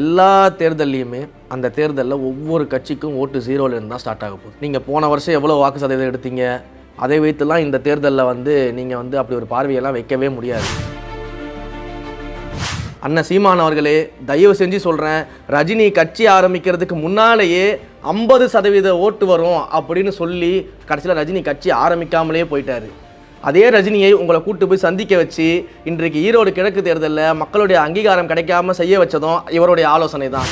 எல்லா தேர்தல்லையுமே அந்த தேர்தலில் ஒவ்வொரு கட்சிக்கும் ஓட்டு ஜீரோல இருந்து தான் ஸ்டார்ட் ஆக போகுது. நீங்கள் போன வருஷம் எவ்வளோ வாக்கு சதவீதம் எடுத்தீங்க? அதை வைத்துலாம் இந்த தேர்தலில் வந்து நீங்கள் வந்து அப்படி ஒரு பார்வையெல்லாம் வைக்கவே முடியாது. அண்ணன் சீமான் அவர்களே தயவு செஞ்சு சொல்கிறேன் ரஜினி கட்சி ஆரம்பிக்கிறதுக்கு முன்னாலேயே ஐம்பது சதவீத ஓட்டு வரும் அப்படின்னு சொல்லி கடைசியில் ரஜினி கட்சி ஆரம்பிக்காமலே போயிட்டாரு. அதே ரஜினியை உங்களை கூட்டு போய் சந்திக்க வச்சு இன்றைக்கு ஈரோடு கிழக்கு தேர்தலில் மக்களுடைய அங்கீகாரம் கிடைக்காம செய்ய வச்சதும் இவருடைய ஆலோசனை தான்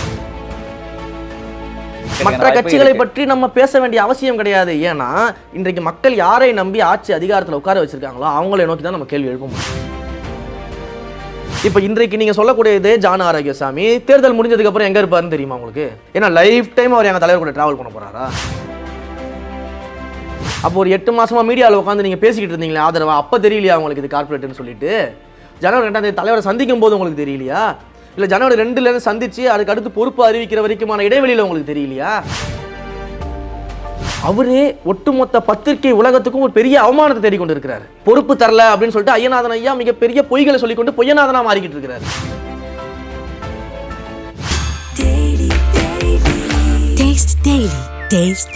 மற்ற கட்சிகளை பற்றி நம்ம பேச வேண்டிய அவசியம் கிடையாது. ஏன்னா இன்றைக்கு மக்கள் யாரை நம்பி ஆட்சி அதிகாரத்தில் உட்கார வச்சிருக்காங்களோ அவங்களை நோக்கி தான் நம்ம கேள்வி எழுப்ப முடியும் இப்போ இன்றைக்கு நீங்க சொல்லக்கூடியதே ஜான ஆரோக்கியசாமி. தேர்தல் முடிஞ்சதுக்கு அப்புறம் எங்க இருப்பாருன்னு தெரியுமா உங்களுக்கு? ஏன்னா லைஃப் டைம் அவர் எங்க தலைவர் கூட டிராவல் பண்ண போறாரா? அப்போ ஒரு எட்டு மாசமா மீடியாவில் உட்காந்து நீங்க பேசிக்கிட்டு இருந்தீங்களே ஆதரவா? அப்ப தெரியலையா உங்களுக்கு இது கார்பரேட்டுன்னு சொல்லிட்டு? ஜனவரி ரெண்டாம் தேதி தலைவரை சந்திக்கும் போது உங்களுக்கு தெரியலையா? இல்ல ஜனவரி ரெண்டுல இருந்து சந்திச்சு அதுக்கு அடுத்து பொறுப்பு அறிவிக்கிற வரைக்குமான இடைவெளியில உங்களுக்கு தெரியலையா? அவரே ஒட்டுமொத்த பத்திரிகை உலகத்துக்கும் ஒரு பெரிய அவமானத்தை தேடிக்கொண்டு இருக்கிறார் பொறுப்பு தரல அப்படின்னு சொல்லிட்டு ஐயநாதன் ஐயா மிகப்பெரிய பொய்களை சொல்லிக்கொண்டு பொய்யநாதனா மாறிக்கிட்டு இருக்கிறாரு. Taste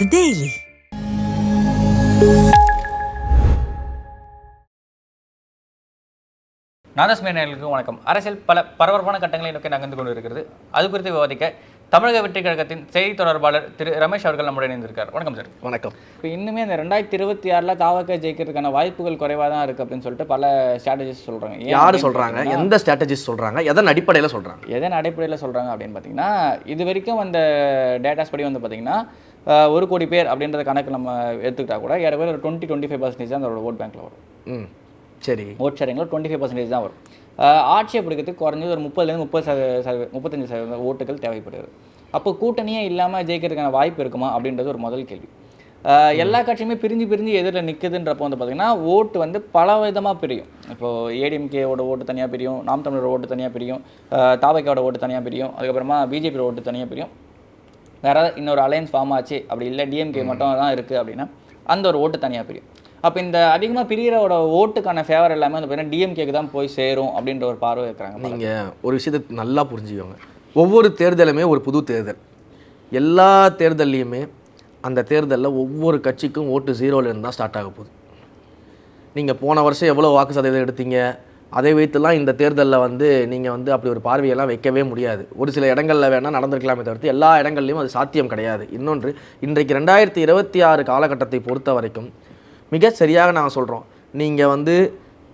Daily. Taste the Daily. நாதஸ்மே நேயர்களுக்கு வணக்கம். அரசியல் பல பரபரப்பான கட்டங்களை நோக்கி நகர்ந்து கொண்டு இருக்கிறது அது குறித்து விவாதிக்க தமிழக வெற்றி கழகத்தின் செய்தி தொடர்பாளர் திரு ரமேஷ் அவர்கள் நம்முடைய இணைந்திருக்கார். வணக்கம் சார். வணக்கம். இப்போ இன்னுமே இந்த ரெண்டாயிரத்தி இருபத்தி ஆறில் தாவக்க ஜெயிக்கிறதுக்கான வாய்ப்புகள் குறைவாக தான் இருக்குது அப்படின்னு சொல்லிட்டு பல ஸ்ட்ராட்டஜிஸ் சொல்கிறாங்க யாரு சொல்றாங்க? எந்த ஸ்ட்ராட்டஜிஸ்ட் சொல்றாங்க? எதன் அடிப்படையில சொல்றாங்க? எதன் அடிப்படையில் சொல்கிறாங்க அப்படின்னு பார்த்தீங்கன்னா இது வரைக்கும் அந்த டேட்டாஸ் படி வந்து பார்த்தீங்கன்னா ஒரு கோடி பேர் அப்படின்றத கணக்கு நம்ம எடுத்துக்கிட்டா கூட ஏறக்குறைய ஒரு டுவெண்ட்டி டுவெண்ட்டி ஃபைவ் பர்சன்டேஜ் தான் அதோட ஓட் பேங்க்கில் வரும். சரி. ஓட் ஷேரிங்கில் டுவெண்ட்டி ஃபைவ் பர்சன்டேஜ் தான் வரும். ஆட்சியை பிடிக்கிறதுக்கு குறைஞ்சது ஒரு முப்பதுலேருந்து முப்பது சதவீத முப்பத்தஞ்சு சதவீத ஓட்டுகள் தேவைப்படுது அப்போ கூட்டணியே இல்லாமல் ஜெயிக்கிறதுக்கான வாய்ப்பு இருக்குமா அப்படின்றது ஒரு முதல் கேள்வி. எல்லா கட்சியுமே பிரிஞ்சு பிரிஞ்சு எதிரில் நிற்குதுன்றப்போ வந்து பார்த்தீங்கன்னா ஓட்டு வந்து பல விதமாக பிரியும். இப்போது ஏடிஎம்கேவோட ஓட்டு தனியாக பிரியும் நாம் தமிழரோட ஓட்டு தனியாக பிரியும் தாவைக்காவோட ஓட்டு தனியாக பிரியும் அதுக்கப்புறமா பிஜேபியோட ஓட்டு தனியாக பிரியும். வேற ஏதாவது இன்னொரு அலையன்ஸ் ஃபார்ம் ஆச்சு அப்படி இல்லை டிஎம்கே மட்டும் தான் இருக்குது அப்படின்னா அந்த ஒரு ஓட்டு தனியாக பிரியும். அப்போ இந்த அதிகமாக பிரியரோட ஓட்டுக்கான ஃபேவர் எல்லாமே வந்து பார்த்தீங்கன்னா டிஎம்கேக்கு தான் போய் சேரும் அப்படின்ற ஒரு பார்வை இருக்கிறாங்க நீங்க ஒரு விஷயத்தை நல்லா புரிஞ்சுக்கோங்க. ஒவ்வொரு தேர்தலுமே ஒரு புது தேர்தல். எல்லா தேர்தல்லையுமே அந்த தேர்தலில் ஒவ்வொரு கட்சிக்கும் ஓட்டு ஜீரோல இருந்து தான் ஸ்டார்ட் ஆக போகுது. நீங்கள் போன வருஷம் எவ்வளோ வாக்கு சதவீதம் எடுத்தீங்க? அதை வைத்துலாம் இந்த தேர்தலில் வந்து நீங்கள் வந்து அப்படி ஒரு பார்வையெல்லாம் வைக்கவே முடியாது. ஒரு சில இடங்களில் வேணால் நடந்திருக்கலாமே தவிர்த்து எல்லா இடங்கள்லையும் அது சாத்தியம் கிடையாது. இன்னொன்று இன்றைக்கு ரெண்டாயிரத்தி இருபத்தி ஆறு காலகட்டத்தை பொறுத்த வரைக்கும் மிக சரியாக நாங்கள் சொல்கிறோம் நீங்கள் வந்து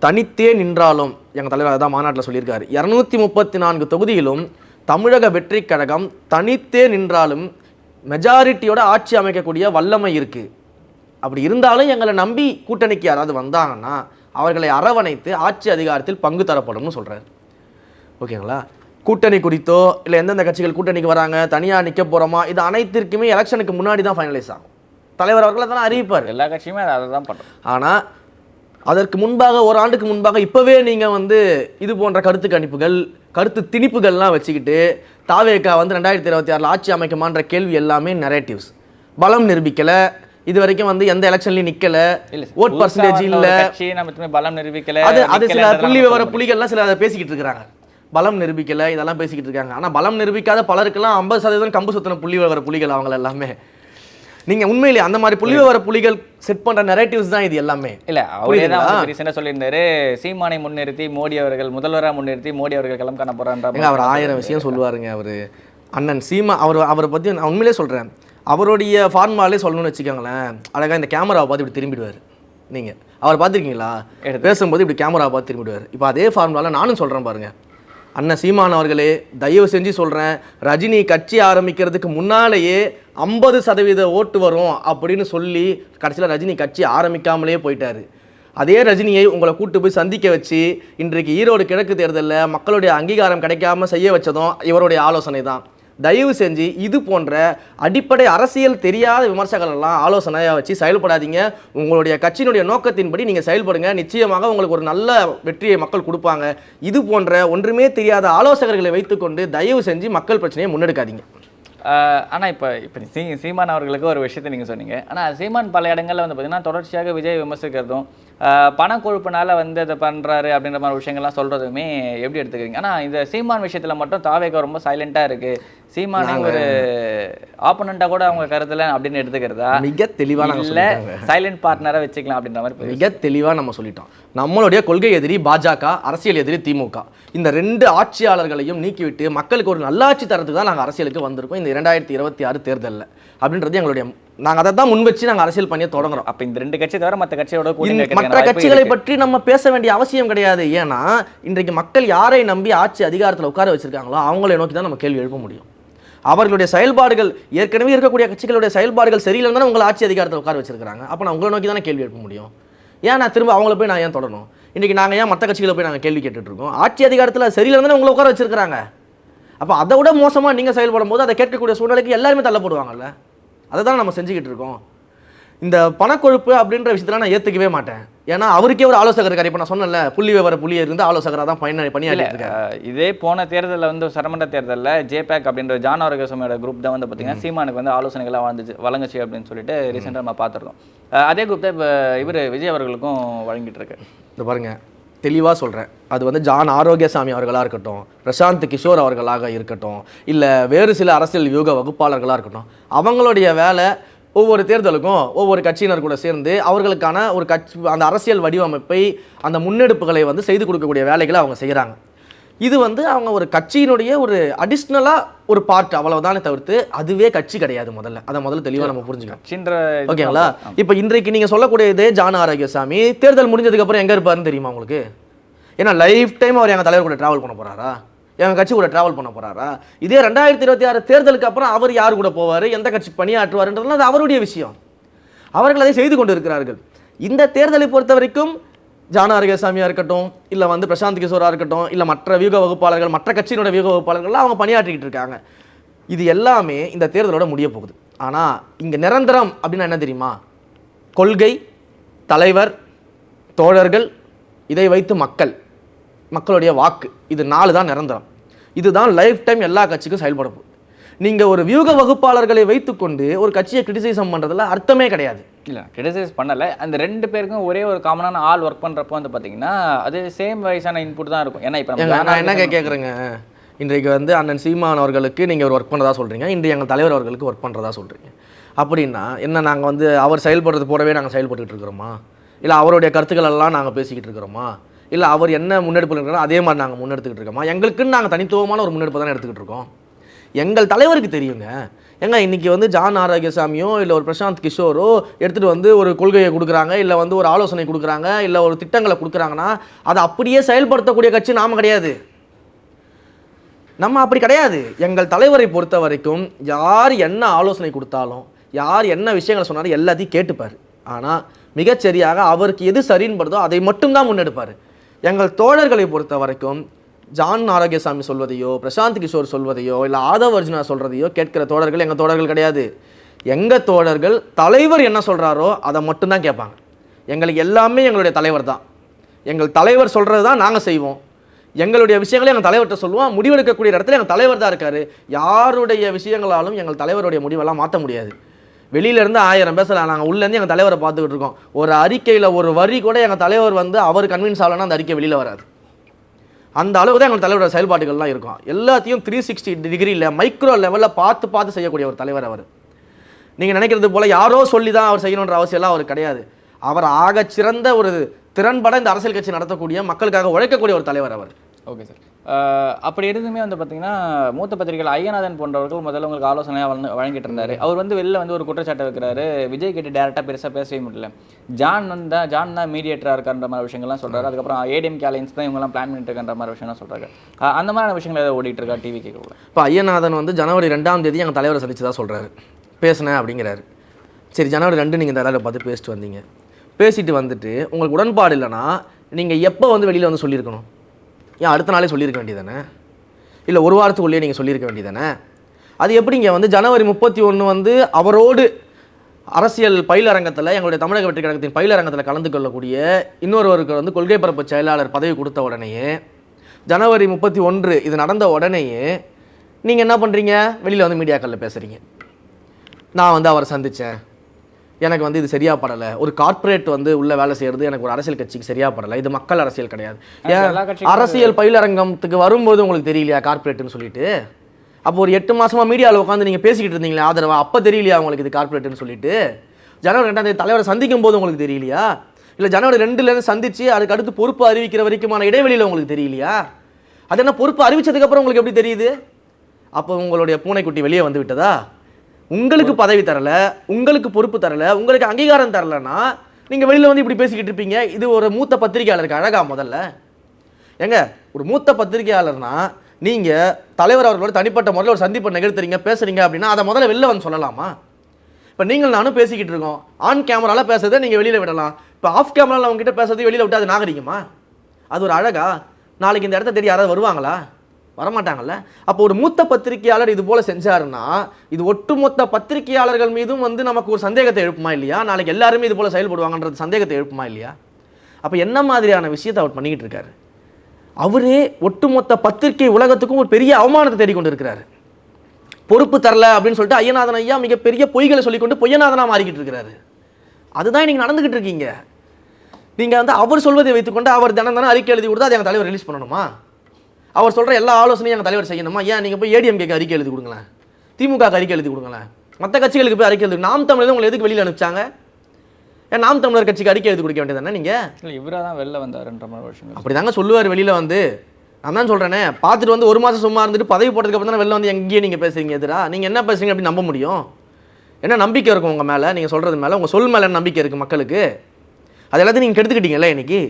தனித்தே நின்றாலும் எங்கள் தலைவர் அதான் மாநாட்டில் சொல்லியிருக்காரு இரநூத்தி முப்பத்தி நான்கு தொகுதியிலும் தமிழக வெற்றி கழகம் தனித்தே நின்றாலும் மெஜாரிட்டியோட ஆட்சி அமைக்கக்கூடிய வல்லமை இருக்குது அப்படி இருந்தாலும் எங்களை நம்பி கூட்டணிக்கு யாராவது வந்தாங்கன்னா அவர்களை அரவணைத்து ஆட்சி அதிகாரத்தில் பங்கு தரப்படும்னு சொல்கிறார் ஓகேங்களா? கூட்டணி குறித்தோ இல்லை எந்தெந்த கட்சிகள் கூட்டணிக்கு வராங்க தனியாக நிற்க போகிறோமா இது அனைத்திற்குமே எலெக்ஷனுக்கு முன்னாடி தான் ஃபைனலைஸ் ஆகும். தலைவர் அவர்களை தானே அறிவிப்பார். எல்லா கட்சியுமே அதை தான் பண்ணுறோம் ஆனால் அதற்கு முன்பாக ஒரு ஆண்டுக்கு முன்பாக இப்போவே நீங்கள் வந்து இது போன்ற கருத்து கணிப்புகள் கருத்து திணிப்புகள்லாம் வச்சுக்கிட்டு தாவேக்கா வந்து ரெண்டாயிரத்தி இருபத்தி ஆறில் ஆட்சி அமைக்குமான்ற கேள்வி எல்லாமே நரேட்டிவ்ஸ் பலம் நிரூபிக்கலை இது வரைக்கும் வந்து எந்த எலெக்ஷன்லையும் இல்ல ஓட் பர்சன்டேஜ் இல்லை. பலம் நிரூபிக்கல அது அது சில புள்ளி விவர புலிகள்லாம் சில அதை பேசிக்கிட்டு இருக்கிறாங்க பலம் நிரூபிக்கல இதெல்லாம் பேசிக்கிட்டு இருக்காங்க. ஆனா பலம் நிரூபிக்காத பலருக்கெல்லாம் ஐம்பது சதவீதம் கம்பு சுத்தின புள்ளி விவர புலிகள் அவங்க எல்லாமே. நீங்க உண்மையிலே அந்த மாதிரி புள்ளி விவர புலிகள் செட் பண்ற நெரேட்டிவ்ஸ் தான் இது எல்லாமே. இல்ல அவரே? தான் வந்து ரீசெண்டாக சொல்லியிருந்தாரு சீமானை முன்னிறுத்தி மோடி அவர்கள் முதல்வராக முன்னிறுத்தி மோடி அவர்கள் களம் காண போறான்ற ஏங்க அவர் ஆயிரம் விஷயம் சொல்லுவாருங்க அவர். அண்ணன் சீமா அவர் அவரை பற்றி நான் உண்மையிலே சொல்கிறேன் அவருடைய ஃபார்முலாலே சொல்லணும்னு வச்சுக்கோங்களேன். அழகாக இந்த கேமராவை பார்த்து இப்படி திரும்பிடுவார். நீங்கள் அவர் பார்த்துருக்கீங்களா? பேசும்போது இப்படி கேமராவை பார்த்து திரும்பிடுவார். இப்போ அதே ஃபார்முலாவில் நானும் சொல்கிறேன் பாருங்க. அண்ணன் சீமான் அவர்களே தயவு செஞ்சு சொல்கிறேன் ரஜினி கட்சி ஆரம்பிக்கிறதுக்கு முன்னாலேயே ஐம்பது சதவீத ஓட்டு வரும் அப்படின்னு சொல்லி கடைசியில் ரஜினி கட்சி ஆரம்பிக்காமலே போயிட்டாரு. அதே ரஜினியை உங்களை கூட்டு போய் சந்திக்க வச்சு இன்றைக்கு ஈரோடு கிழக்கு தேர்தலில் மக்களுடைய அங்கீகாரம் கிடைக்காம செய்ய வச்சதும் இவருடைய ஆலோசனை தான் தயவு செஞ்சு இது போன்ற அடிப்படை அரசியல் தெரியாத விமர்சகர்கள் எல்லாம் ஆலோசனையாக வச்சு செயல்படாதீங்க. உங்களுடைய கட்சியினுடைய நோக்கத்தின்படி நீங்கள் செயல்படுங்க. நிச்சயமாக உங்களுக்கு ஒரு நல்ல வெற்றியை மக்கள் கொடுப்பாங்க. இது போன்ற ஒன்றுமே தெரியாத ஆலோசகர்களை வைத்துக்கொண்டு தயவு செஞ்சு மக்கள் பிரச்சனையை முன்னெடுக்காதீங்க. ஆனால் இப்போ இப்போ சீ சீமான் அவர்களுக்கு ஒரு விஷயத்தை நீங்கள் சொன்னீங்க. ஆனால் சீமான் பல இடங்களில் வந்து பார்த்தீங்கன்னா தொடர்ச்சியாக விஜய் விமர்சிக்கிறதும் பணம் பணக்கொழுப்புனால வந்து இதை பண்ணுறாரு அப்படின்ற மாதிரி விஷயங்கள்லாம் சொல்கிறதுமே எப்படி எடுத்துக்கிறீங்க? ஆனால் இந்த சீமான் விஷயத்தில் மட்டும் தாவேக ரொம்ப சைலண்ட்டாக இருக்குது சீமானை ஒரு ஆப்போனண்டா கூட அவங்க கருத்துல அப்படின்னு எடுத்துக்கிறதா? மிக தெளிவா இல்ல. சைலண்ட் பார்ட்னரா வச்சுக்கலாம் அப்படின்ற மாதிரி மிக தெளிவா நம்ம சொல்லிட்டோம். நம்மளுடைய கொள்கை எதிரி பாஜக அரசியல் எதிரி திமுக. இந்த ரெண்டு ஆட்சியாளர்களையும் நீக்கிவிட்டு மக்களுக்கு ஒரு நல்லாட்சி தரத்துக்கு தான் நாங்கள் அரசியலுக்கு வந்திருக்கோம். இந்த இரண்டாயிரத்தி இருபத்தி ஆறு தேர்தலில். அப்படின்றது எங்களுடைய நாங்கள் அதை தான் முன் வச்சு நாங்கள் அரசியல் பண்ணியே தொடங்குறோம். அப்ப இந்த ரெண்டு கட்சி தவிர மத்த கட்சியோட மற்ற கட்சிகளை. பற்றி நம்ம பேச வேண்டிய அவசியம் கிடையாது. ஏன்னா இன்றைக்கு மக்கள் யாரை நம்பி ஆட்சி அதிகாரத்தில் உட்கார வச்சிருக்காங்களோ அவங்களை நோக்கி தான் நம்ம கேள்வி எழுப்ப முடியும். அவர்களுடைய செயல்பாடுகள் ஏற்கனவே இருக்கக்கூடிய கட்சிகளுடைய செயல்பாடுகள் சரியில்லைன்னு தானே உங்களை ஆட்சி அதிகாரத்தில் உட்கார வச்சிருக்காங்க அப்போ நான் உங்களை நோக்கி தானே கேள்வி எழுப்ப முடியும்? ஏன் நான் திரும்ப அவங்கள போய் நான் ஏன் தொடரணும்? இன்றைக்கி நாங்கள் ஏன் மற்ற கட்சிகளை போய் நாங்கள் கேள்வி கேட்டுட்டு இருக்கோம் ஆட்சி அதிகாரத்தில் சரியில்லைன்னு தானே உங்களை உட்கார வச்சிருக்காங்க அப்போ அதை விட மோசமாக நீங்கள் செயல்படும் போது அதை கேட்கக்கூடிய சூழ்நிலைக்கு எல்லாருமே தள்ளப்படுவாங்கல்ல? அதை தான் நம்ம செஞ்சுக்கிட்டு இருக்கோம். இந்த பணக்கொழுப்பு அப்படின்ற விஷயத்துல நான் ஏற்றுக்கவே மாட்டேன். ஏன்னா அவருக்கே ஒரு ஆலோசகர் இருக்காரு. இப்போ நான் சொன்னேன்ல புள்ளி விவர புள்ளி இருந்து ஆலோசகராக தான் இருக்காரு. அஹ், இதே போன தேர்தலில் வந்து சட்டமன்ற தேர்தலில் ஜேபேக் அப்படின்ற ஜான் ஆரோக்கியசமையோட குரூப் தான் வந்து பார்த்தீங்கன்னா சீமானுக்கு வந்து ஆலோசனைகளாக வந்துச்சு வழங்குச்சு அப்படின்னு சொல்லிட்டு ரீசெண்டாக நம்ம பார்த்துருந்தோம் அஹ், அதே குரூப் தான் இப்போ இவர் விஜய் அவர்களுக்கும் வழங்கிட்டு இருக்கு இந்த பாருங்க. தெளிவாக சொல்கிறேன் அது வந்து ஜான் ஆரோக்கியசாமி அவர்களாக இருக்கட்டும் பிரசாந்த் கிஷோர் அவர்களாக இருக்கட்டும் இல்லை வேறு சில அரசியல் யூக வகுப்பாளர்களாக இருக்கட்டும் அவங்களுடைய வேலை ஒவ்வொரு தேர்தலுக்கும் ஒவ்வொரு கட்சியினர் கூட சேர்ந்து அவர்களுக்கான ஒரு கட்சி அந்த அரசியல் வடிவமைப்பை அந்த முன்னெடுப்புகளை வந்து செய்து கொடுக்கக்கூடிய வேலைகளை அவங்க செய்கிறாங்க இது வந்து அவங்க ஒரு கட்சியினுடைய ஒரு அடிஷ்னலாக ஒரு பார்ட் அவ்வளவுதானே தவிர்த்து அதுவே கட்சி கிடையாது முதல்ல. அதை முதல்ல தெளிவாக நம்ம புரிஞ்சுக்கணும். ஓகேங்களா இப்போ இன்றைக்கு நீங்கள் சொல்லக்கூடிய இதே ஜான ஆரோக்கியசாமி. தேர்தல் முடிஞ்சதுக்கு அப்புறம் எங்கே இருப்பாருன்னு தெரியுமா உங்களுக்கு? ஏன்னா லைஃப் டைம் அவர் எங்கள் தலைவர் கூட ட்ராவல் பண்ண போறாரா? எங்கள் கட்சி கூட ட்ராவல் பண்ண போறாரா? இதே ரெண்டாயிரத்தி இருபத்தி ஆறு தேர்தலுக்கு அப்புறம் அவர் யார் கூட போவார்? எந்த கட்சி பணியாற்றுவார்ன்றதுலாம் அது அவருடைய விஷயம். அவர்கள் அதை செய்து கொண்டு இருக்கிறார்கள் இந்த தேர்தலை பொறுத்த வரைக்கும் ஜான சாமியாக இருக்கட்டும் இல்லை வந்து பிரசாந்த் கிஷோராக இருக்கட்டும் இல்லை மற்ற வியூக வகுப்பாளர்கள் மற்ற கட்சியினோட வியூக வகுப்பாளர்கள்லாம் அவங்க பணியாற்றிக்கிட்டு இருக்காங்க. இது எல்லாமே இந்த தேர்தலோட முடிய போகுது. ஆனால் இங்கே நிரந்தரம் அப்படின்னா என்ன தெரியுமா? கொள்கை தலைவர் தோழர்கள் இதை வைத்து மக்கள் மக்களுடைய வாக்கு. இது நாலு தான் நிரந்தரம். இதுதான் லைஃப் டைம் எல்லா கட்சிக்கும் செயல்பட போகுது. நீங்கள் ஒரு வியூக வகுப்பாளர்களை வைத்துக்கொண்டு ஒரு கட்சியை கிரிட்டிசைசம் பண்ணுறதுல அர்த்தமே கிடையாது. இல்லை கிரிட்டிசைஸ் பண்ணலை. அந்த ரெண்டு பேருக்கும் ஒரே ஒரு காமனான ஆள் ஒர்க் பண்ணுறப்போ வந்து பார்த்தீங்கன்னா அது சேம் வயசான இன்புட் தான் இருக்கும். ஏன்னா இப்போ நான் என்னங்க கேட்குறேங்க இன்றைக்கு வந்து அண்ணன் சீமான் அவர்களுக்கு நீங்கள் ஒரு ஒர்க் பண்ணுறதா சொல்கிறீங்க இன்று எங்கள் தலைவர் அவர்களுக்கு ஒர்க் பண்ணுறதா சொல்கிறீங்க அப்படின்னா என்ன நாங்கள் வந்து அவர் செயல்படுறது போலவே நாங்கள் செயல்பட்டுக்கிட்டு இருக்கிறோமா? இல்லை அவருடைய கருத்துக்கள் எல்லாம் நாங்கள் பேசிக்கிட்டு இருக்கிறோமா? இல்லை அவர் என்ன முன்னெடுப்பு இருக்கிறோம் அதே மாதிரி நாங்கள் முன்னெடுத்துக்கிட்டு இருக்கோமா? எங்களுக்குன்னு நாங்கள் தனித்துவமான ஒரு முன்னெடுப்பு தானே எடுத்துக்கிட்டு இருக்கோம். எங்கள் தலைவருக்கு தெரியுங்க. ஏங்க இன்றைக்கி வந்து ஜான் ஆரோக்கியசாமியோ இல்லை ஒரு பிரசாந்த் கிஷோரோ எடுத்துகிட்டு வந்து ஒரு கொள்கையை கொடுக்குறாங்க இல்லை வந்து ஒரு ஆலோசனை கொடுக்குறாங்க இல்லை ஒரு திட்டங்களை கொடுக்குறாங்கன்னா அதை அப்படியே செயல்படுத்தக்கூடிய கட்சி நாம் கிடையாது. நம்ம அப்படி கிடையாது. எங்கள் தலைவரை பொறுத்த வரைக்கும் யார் என்ன ஆலோசனை கொடுத்தாலும் யார் என்ன விஷயங்களை சொன்னாலும் எல்லாத்தையும் கேட்டுப்பார். ஆனால் மிகச்சரியாக அவருக்கு எது சரின்னு படுதோ அதை மட்டும்தான் முன்னெடுப்பார். எங்கள் தோழர்களை பொறுத்த வரைக்கும் ஜான் ஆரோக்கியசாமி சொல்வதையோ பிரசாந்த் கிஷோர் சொல்வதையோ இல்லை ஆதவ் அர்ஜுனா சொல்கிறதையோ கேட்கிற தோழர்கள் எங்கள் தோழர்கள் கிடையாது. எங்கள் தோழர்கள் தலைவர் என்ன சொல்கிறாரோ அதை மட்டும்தான் கேட்பாங்க. எங்களுக்கு எல்லாமே எங்களுடைய தலைவர் தான். எங்கள் தலைவர் சொல்கிறது தான் நாங்கள் செய்வோம். எங்களுடைய விஷயங்களை எங்கள் தலைவர்கிட்ட சொல்லுவோம். முடிவெடுக்கக்கூடிய இடத்துல எங்கள் தலைவர் தான் இருக்கார். யாருடைய விஷயங்களாலும் எங்கள் தலைவருடைய முடிவெல்லாம் மாற்ற முடியாது. வெளியிலேருந்து ஆயிரம் பேசலாம் நாங்கள் உள்ளேருந்து எங்கள் தலைவரை பார்த்துக்கிட்டு இருக்கோம். ஒரு அறிக்கையில் ஒரு வரி கூட எங்கள் தலைவர் வந்து அவர் கன்வின்ஸ் ஆகலைன்னா அந்த அறிக்கை வெளியில் வராது. அந்த அளவு தான் எங்கள் தலைவரோட செயல்பாடுகள்லாம் இருக்கும். எல்லாத்தையும் த்ரீ சிக்ஸ்டி டிகிரியில் மைக்ரோ லெவலில் பார்த்து பார்த்து செய்யக்கூடிய ஒரு தலைவர் அவர். நீங்கள் நினைக்கிறது போல் யாரோ சொல்லி தான் அவர் செய்யணுன்ற அவசியம்லாம் அவர் கிடையாது. அவர் ஆகச் சிறந்த ஒரு திறன்பட இந்த அரசியல் கட்சி நடத்தக்கூடிய மக்களுக்காக உழைக்கக்கூடிய ஒரு தலைவர் அவர். ஓகே சார் அப்படி இருந்துமே வந்து பார்த்தீங்கன்னா மூத்த பத்திரிகைகள் ஐயநாதன் போன்றவர்கள் முதல்ல உங்களுக்கு ஆலோசனையாக வழங்க வழங்கிட்டு இருந்தாரு அவர் வந்து வெளில வந்து ஒரு குற்றச்சாட்டை வைக்கிறாரு. விஜய் கிட்ட டேரெக்டாக பெருசாக பேசவே முடியல. ஜான் வந்து ஜான் தான் மீடியேட்டராக இருக்கான்ற மாதிரி விஷயங்கள்லாம் சொல்றாரு. அதுக்கப்புறம் ஏடிஎம் அலைன்ஸ் தான் இவங்கெல்லாம் பிளான் பண்ணிட்டு இருக்கான்ற மாதிரி விஷயம்லாம் சொல்றாரு. அஹ் அந்த மாதிரியான விஷயங்கள் ஏதாவது ஓடிட்டு இருக்கா டிவி கேட்கல இப்போ ஐயநாதன் வந்து ஜனவரி ரெண்டாம் தேதி எங்கள் தலைவரை சந்திச்சதா சொல்கிறாரு பேசினேன் அப்படிங்கிறாரு. சரி ஜனவரி ரெண்டு நீங்கள் தலைவரை பார்த்து பேசிட்டு வந்தீங்க. பேசிட்டு வந்துட்டு உங்களுக்கு உடன்பாடு இல்லைன்னா நீங்கள் எப்போ வந்து வெளியில் வந்து சொல்லியிருக்கணும்? ஏன் அடுத்த நாளே சொல்லியிருக்க வேண்டியதானே இல்லை ஒரு வாரத்துக்குள்ளேயே நீங்கள் சொல்லியிருக்க வேண்டியதானே அது எப்படிங்க வந்து ஜனவரி முப்பத்தி ஒன்று வந்து அவரோடு அரசியல் பயிலரங்கத்தில் எங்களுடைய தமிழக வெற்றி கழகத்தின் பயிலரங்கத்தில் கலந்து கொள்ளக்கூடிய இன்னொருவருக்கு வந்து கொள்கை பரப்பு செயலாளர் பதவி கொடுத்த உடனேயே ஜனவரி முப்பத்தி ஒன்று இது நடந்த உடனேயே நீங்கள் என்ன பண்ணுறீங்க வெளியில் வந்து மீடியாக்களில் பேசுகிறீங்க நான் வந்து அவரை சந்தித்தேன் எனக்கு வந்து இது சரியா படலை. ஒரு கார்ப்பரேட் வந்து உள்ள வேலை செய்யறது எனக்கு ஒரு அரசியல் கட்சிக்கு சரியா படலை. இது மக்கள் அரசியல் கிடையாது. ஏன்? அரசியல் பயிலரங்கத்துக்கு வரும்போது உங்களுக்கு தெரியலையா கார்ப்பரேட்னு சொல்லிட்டு? அப்போ ஒரு எட்டு மாசமா மீடியாவில் உட்காந்து நீங்க பேசிக்கிட்டு இருந்தீங்களே ஆதரவா? அப்போ தெரியலையா உங்களுக்கு இது கார்ப்பரேட்னு சொல்லிட்டு? ஜனவரி ரெண்டாம் தேதி தலைவரை சந்திக்கும் போது உங்களுக்கு தெரியலையா? இல்லை ஜனவரி ரெண்டுலேருந்து சந்திச்சு அதுக்கு அடுத்து பொறுப்பு அறிவிக்கிற வரைக்குமான இடைவெளியில் உங்களுக்கு தெரியலையா? அது என்ன பொறுப்பு அறிவிச்சதுக்கு அப்புறம் உங்களுக்கு எப்படி தெரியுது? அப்போ உங்களுடைய பூனைக்குட்டி வெளியே வந்து விட்டதா? உங்களுக்கு பதவி தரல உங்களுக்கு பொறுப்பு தரல உங்களுக்கு அங்கீகாரம் தரலன்னா நீங்க வெளியில வந்து இப்படி பேசிக்கிட்டு இருப்பீங்க. இது ஒரு மூத்த பத்திரிகையாளருக்கு அழகா முதல்ல. ஏங்க ஒரு மூத்த பத்திரிகையாளர்னா நீங்க தலைவர் அவர்களோட தனிப்பட்ட முறையில் ஒரு சந்திப்பை நிகழ்த்துறீங்க பேசுறீங்க அப்படின்னா அதை முதல்ல வெளில வந்து சொல்லலாமா? இப்போ நீங்கள் நானும் பேசிக்கிட்டு இருக்கோம். ஆன் கேமரால பேசுறதை நீங்கள் வெளியில் விடலாம். இப்போ ஆஃப் கேமரால அவங்க கிட்ட பேசுறது வெளியில் விட்டு அது நாகரிகமா? அது ஒரு அழகா? நாளைக்கு இந்த இடத்த தேடி யாராவது வருவாங்களா? வரமாட்டாங்கல்ல? அப்போ ஒரு மூத்த பத்திரிகையாளர் இது போல செஞ்சாருன்னா இது ஒட்டுமொத்த பத்திரிகையாளர்கள் மீதும் வந்து நமக்கு ஒரு சந்தேகத்தை எழுப்புமா இல்லையா? நாளைக்கு எல்லாருமே இது போல செயல்படுவாங்கன்றது சந்தேகத்தை எழுப்புமா இல்லையா? அப்போ என்ன மாதிரியான விஷயத்தை அவர் பண்ணிக்கிட்டு இருக்காரு? அவரே ஒட்டுமொத்த பத்திரிகை உலகத்துக்கும் ஒரு பெரிய அவமானத்தை தேடிக்கொண்டு இருக்கிறாரு பொறுப்பு தரல அப்படின்னு சொல்லிட்டு ஐயநாதன் ஐயா மிகப்பெரிய பொய்களை சொல்லிக்கொண்டு பொய்யநாதனாக மாறிக்கிட்டு இருக்கிறாரு அதுதான் நீங்கள் நடந்துகிட்டு இருக்கீங்க. நீங்கள் வந்து அவர் சொல்வதை வைத்துக்கொண்டு அவர் தினம் தானே அறிக்கை எழுதி கொடுத்தா அதை எங்கள் தலைவர் ரிலீஸ் பண்ணணுமா? அவர் சொல்ற எல்லா ஆலோசனையும் எங்கள் தலைவர் செய்யணுமா? ஏன்? நீங்க போய் ஏடிஎம்கேக்கு அறிக்கை எழுதி கொடுங்களேன். திமுக அறிக்கை எழுதி கொடுங்களேன். மற்ற கட்சிகளுக்கு போய் அறிக்கை எழுதி நாம் தமிழர் உங்களை எதுக்கு வெளியில் அனுப்பிச்சாங்க? ஏன் நாம் தமிழர் கட்சிக்கு அறிக்கை எழுதி கொடுக்க வேண்டியதானே நீங்க? இல்லை இவராக தான் வெளில வந்தாருன்ற மாதிரி விஷயங்கள் அப்படிதாங்க சொல்லுவார் வெளியில வந்து. நான் தான் சொல்றேனே பார்த்துட்டு வந்து ஒரு மாசம் சும்மா இருந்துட்டு பதவி போட்டதுக்கு அப்புறம் தானே வெளில வந்து எங்கேயே நீங்க பேசுறீங்க எதிரா? நீங்க என்ன பேசுறீங்க அப்படி நம்ப முடியும். என்ன நம்பிக்கை இருக்கும் உங்க மேல? நீங்க சொல்றது மேல. உங்க சொல் மேல நம்பிக்கை இருக்கு மக்களுக்கு. அது எல்லாத்தையும் நீங்க கெடுத்துக்கிட்டீங்கல்ல இன்னைக்கு?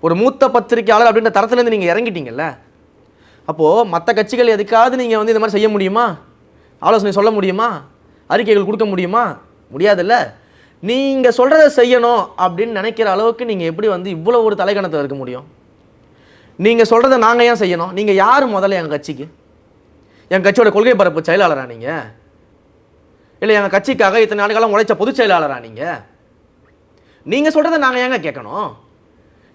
ஒரு மூத்த பத்திரிக்கையாளர் அப்படின்ற தரத்துல இருந்து நீங்க இறங்கிட்டீங்கல்ல? அப்போது மற்ற கட்சிகள் எதுக்காவது நீங்கள் வந்து இந்த மாதிரி செய்ய முடியுமா? ஆலோசனை சொல்ல முடியுமா? அறிக்கைகள் கொடுக்க முடியுமா? முடியாதுல்ல. நீங்கள் சொல்கிறத செய்யணும் அப்படின்னு நினைக்கிற அளவுக்கு நீங்கள் எப்படி வந்து இவ்வளோ ஒரு தலைக்கணத்தில் இருக்க முடியும்? நீங்கள் சொல்கிறத நாங்கள் ஏன் செய்யணும்? நீங்கள் யார் முதல்ல எங்கள் கட்சிக்கு? என் கட்சியோட கொள்கை பரப்பு செயலாளரா நீங்கள் இல்லை எங்கள் கட்சிக்காக இத்தனை நாளைக்கெல்லாம் உழைச்ச பொதுச் செயலாளராக நீங்கள் நீங்கள் சொல்கிறத நாங்கள் ஏங்க கேட்கணும்?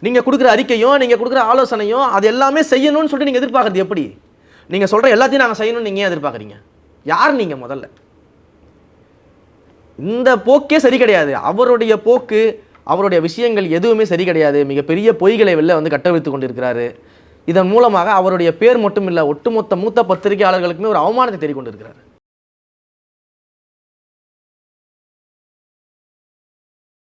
நீங்கள் கொடுக்குற அறிக்கையும் நீங்கள் கொடுக்குற ஆலோசனையும் அது எல்லாமே செய்யணும்னு சொல்லிட்டு நீங்கள் எதிர்பார்க்குறது எப்படி? நீங்கள் சொல்கிற எல்லாத்தையும் நாங்கள் செய்யணும்னு நீங்கள் ஏன் எதிர்பார்க்குறீங்க? யார் நீங்கள் முதல்ல? இந்த போக்கே சரி கிடையாது. அவருடைய போக்கு அவருடைய விஷயங்கள் எதுவுமே சரி கிடையாது. மிகப்பெரிய பொய்களை வெளில வந்து கட்டவிழ்த்து கொண்டிருக்கிறாரு. இதன் மூலமாக அவருடைய பேர் மட்டும் இல்லை ஒட்டுமொத்த மூத்த பத்திரிகையாளர்களுக்குமே ஒரு அவமானத்தை தேடிக்கொண்டிருக்கிறார்